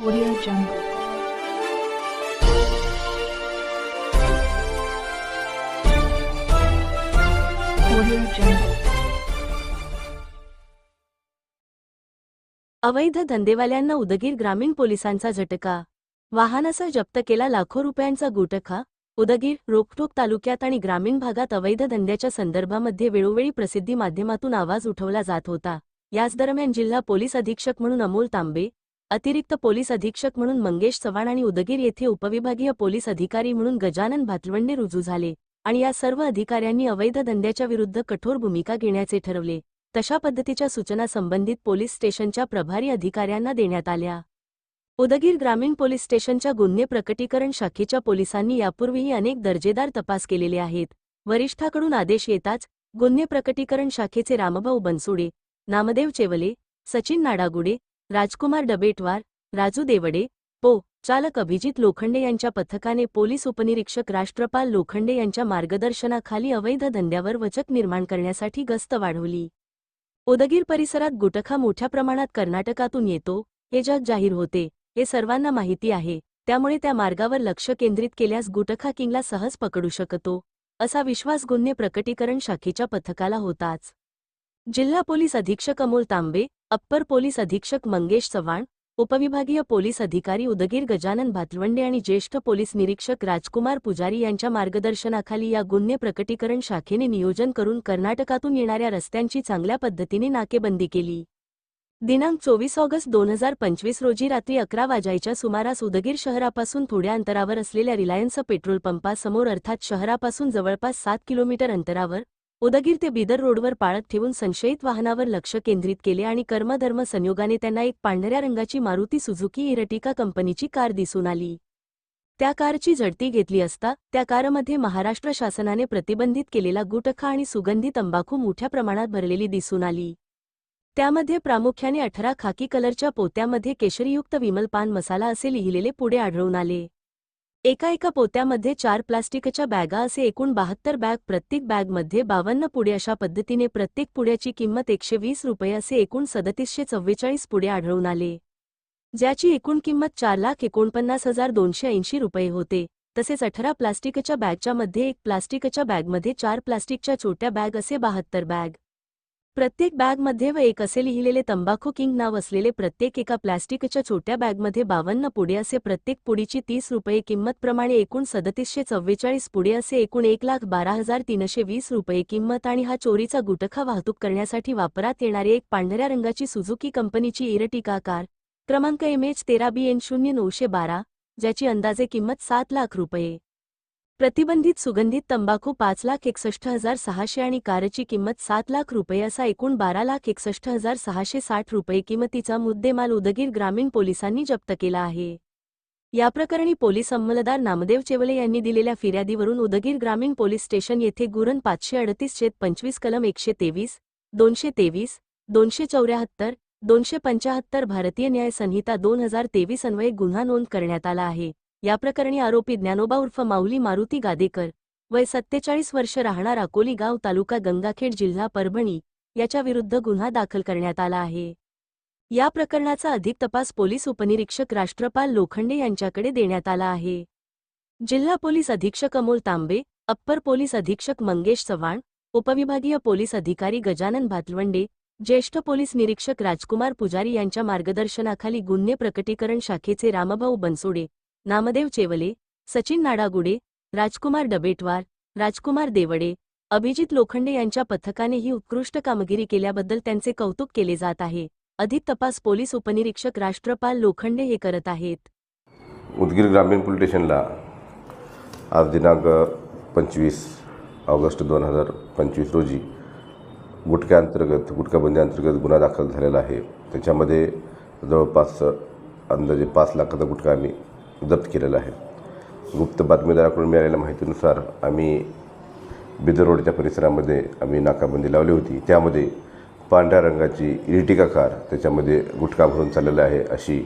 Audio Jungle. अवैध धंदेवाल्यांना उदगीर ग्रामीण पोलिसांचा झटका. वाहनासह जप्त केला लाखो रुपयांचा गुटखा. उदगीर रोखटोक तालुक्यात आणि ग्रामीण भागात अवैध धंद्याच्या संदर्भामध्ये वेळोवेळी प्रसिद्धी माध्यमातून आवाज उठवला जात होता. याच दरम्यान जिल्हा पोलीस अधीक्षक म्हणून अमोल तांबे अतिरिक्त पोलीस अधीक्षक म्हणून मंगेश चव्हाण आणि उदगीर येथे उपविभागीय पोलीस अधिकारी म्हणून गजानन भातवंडे रुजू झाले आणि या सर्व अधिकाऱ्यांनी अवैध धंद्याच्या विरुद्ध कठोर भूमिका घेण्याचे ठरवले. तशा पद्धतीच्या सूचना संबंधित पोलीस स्टेशनच्या प्रभारी अधिकाऱ्यांना देण्यात आल्या. उदगीर ग्रामीण पोलीस स्टेशनच्या गुन्हे प्रकटीकरण शाखेच्या पोलिसांनी यापूर्वीही अनेक दर्जेदार तपास केलेले आहेत. वरिष्ठाकडून आदेश येताच गुन्हे प्रकटीकरण शाखेचे रामभाऊ बनसुडे नामदेव चेवले सचिन नाडागुडे राजकुमार डबेटवार राजू देवडे पो. चालक अभिजित लोखंडे यांच्या पथकाने पोलीस उपनिरीक्षक राष्ट्रपाल लोखंडे यांच्या मार्गदर्शनाखाली अवैध धंद्यावर वचक निर्माण करण्यासाठी गस्त वाढवली. उदगीर परिसरात गुटखा मोठ्या प्रमाणात कर्नाटकातून येतो हे जग जाहीर होते हे सर्वांना माहिती आहे त्यामुळे त्या मार्गावर लक्ष केंद्रित केल्यास गुटखा किंगला सहज पकडू शकतो असा विश्वास गुन्हे प्रकटीकरण शाखेच्या पथकाला होताच. जिल्हा पोलीस अधीक्षक अमोल तांबे अप्पर पोलीस अधीक्षक मंगेश चव्हाण उपविभागीय पोलीस अधिकारी उदगीर गजानन भातलवंडे आणि ज्येष्ठ पोलीस निरीक्षक राजकुमार पुजारी यांच्या मार्गदर्शनाखाली या गुन्हे प्रकटीकरण शाखेने नियोजन करून कर्नाटकातून येणाऱ्या रस्त्यांची चांगल्या पद्धतीने नाकेबंदी केली. दिनांक चोवीस ऑगस्ट दोन हजार पंचवीस रोजी रात्री अकरा वाजायच्या सुमारास उदगीर शहरापासून थोड्या अंतरावर असलेल्या रिलायन्स पेट्रोल पंपासमोर अर्थात शहरापासून जवळपास सात किलोमीटर अंतरावर उदगीर ते बिदर रोडवर पाळत ठेवून संशयित वाहनावर लक्ष केंद्रित केले आणि कर्मधर्म संयोगाने त्यांना एक पांढऱ्या रंगाची मारुती सुझुकी इरटिका कंपनीची कार दिसून आली. त्या कारची झडती घेतली असता त्या कारमध्ये महाराष्ट्र शासनाने प्रतिबंधित केलेला गुटखा आणि सुगंधी तंबाखू मोठ्या प्रमाणात भरलेली दिसून आली. त्यामध्ये प्रामुख्याने अठरा खाकी कलरच्या पोत्यामध्ये केशरीयुक्त विमल पान मसाला असे लिहिलेले पुढे आढळून आले. एका एका पोत्यामध्ये चार प्लास्टिकच्या बॅगा असे एकूण बहात्तर बॅग प्रत्येक बॅगमध्ये बावन्न पुढे अशा पद्धतीने प्रत्येक पुड्याची किंमत एकशे वीस रुपये असे एकूण सदतीसशे चव्वेचाळीस पुढे आढळून आले. ज्याची एकूण किंमत चार लाख एकोणपन्नास हजार दोनशे ऐंशी रुपये होते. तसेच अठरा प्लास्टिकच्या बॅगच्या मध्ये एक प्लास्टिकच्या बॅगमध्ये चार प्लास्टिकच्या छोट्या बॅग असे बहात्तर बॅग. प्रत्येक बॅगमध्ये व एक असे लिहिलेले तंबाखू किंग नाव असलेले प्रत्येक एका प्लास्टिकच्या छोट्या बॅगमध्ये बावन्न पुढे असे प्रत्येक पुडीची तीस रुपये किंमतप्रमाणे एकूण सदतीसशे चव्वेचाळीस पुढे असे एकूण एक लाख बारा हजार तीनशे वीस रुपये किंमत आणि हा चोरीचा गुटखा वाहतूक करण्यासाठी वापरात येणारी एक पांढऱ्या रंगाची सुझुकी कंपनीची इरटिका कार. क्रमांक एम एच तेरा बी एन शून्य नऊशे बारा ज्याची अंदाजे किंमत सात लाख रुपये. प्रतिबंधित सुगंधित तंबाखू पाच लाख एकसष्ट हजार सहाशे आणि कारची किंमत सात लाख रुपये असा एकूण बारा लाख एकसष्ट हजार सहाशे साठ रुपये किंमतीचा मुद्देमाल उदगीर ग्रामीण पोलिसांनी जप्त केला आहे. या प्रकरणी पोलीस अंमलदार नामदेव चेवले यांनी दिलेल्या फिर्यादीवरून उदगीर ग्रामीण पोलीस स्टेशन येथे गुरण पाचशे अडतीस शेत पंचवीस कलम एकशे तेवीस दोनशे तेवीस दोनशे चौऱ्याहत्तर दोनशे पंचाहत्तर भारतीय न्याय संहिता दोन हजार तेवीस अन्वये गुन्हा नोंद करण्यात आला आहे. या प्रकरणी आरोपी ज्ञानोबा उर्फ माऊली मारुती गादेकर वय सत्तेचाळीस वर्ष राहणार अकोली गाव तालुका गंगाखेड जिल्हा परभणी याच्या विरुद्ध गुन्हा दाखल करण्यात आला आहे. या प्रकरणाचा अधिक तपास पोलीस उपनिरीक्षक राष्ट्रपाल लोखंडे यांच्याकडे देण्यात आला आहे. जिल्हा पोलीस अधीक्षक अमोल तांबे अप्पर पोलीस अधीक्षक मंगेश चव्हाण उपविभागीय पोलीस अधिकारी गजानन भातवंडे ज्येष्ठ पोलीस निरीक्षक राजकुमार पुजारी यांच्या मार्गदर्शनाखाली गुन्हे प्रकटीकरण शाखेचे रामभाऊ बनसोडे नामदेव चेवले सचिन नाडागुडे राजकुमार डबेटवार राजकुमार देवडे अभिजित लोखंडे यांच्या पथकाने ही उत्कृष्ट कामगिरी केल्याबद्दल त्यांचे कौतुक केले जात आहे. अधिक तपास पोलीस उपनिरीक्षक राष्ट्रपाल लोखंडे हे करत आहेत. उदगीर ग्रामीण पोलीस स्टेशनला आज दिनांक पंचवीस ऑगस्ट दोन हजार पंचवीस रोजी गुटख्याअंतर्गत गुटखाबंदीअंतर्गत गुन्हा दाखल झालेला आहे. त्याच्यामध्ये जवळपास अंदाजे पाच लाखाचा गुटखा आम्ही जप्त केलेलं आहे. गुप्त बातमीदाराकडून मिळालेल्या माहितीनुसार आम्ही बिदर रोडच्या परिसरामध्ये आम्ही नाकाबंदी लावली होती. त्यामध्ये पांढऱ्या रंगाची इर्टिका कार त्याच्यामध्ये गुटखा भरून चाललेला आहे अशी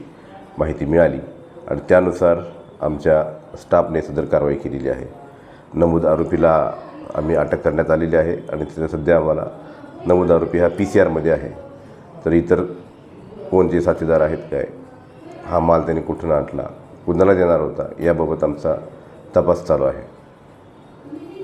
माहिती मिळाली आणि त्यानुसार आमच्या स्टाफने सदर कारवाई केलेली आहे. नमूद आरोपीला आम्ही अटक करण्यात आलेली आहे आणि तिथे सध्या आम्हाला नमूद आरोपी हा पी सी आरमध्ये आहे. तर इतर कोण जे साथीदार आहेत काय हा माल त्यांनी कुठून आणला? कुणाला देणार होता. याबाबत आमचा तपास चालू आहे.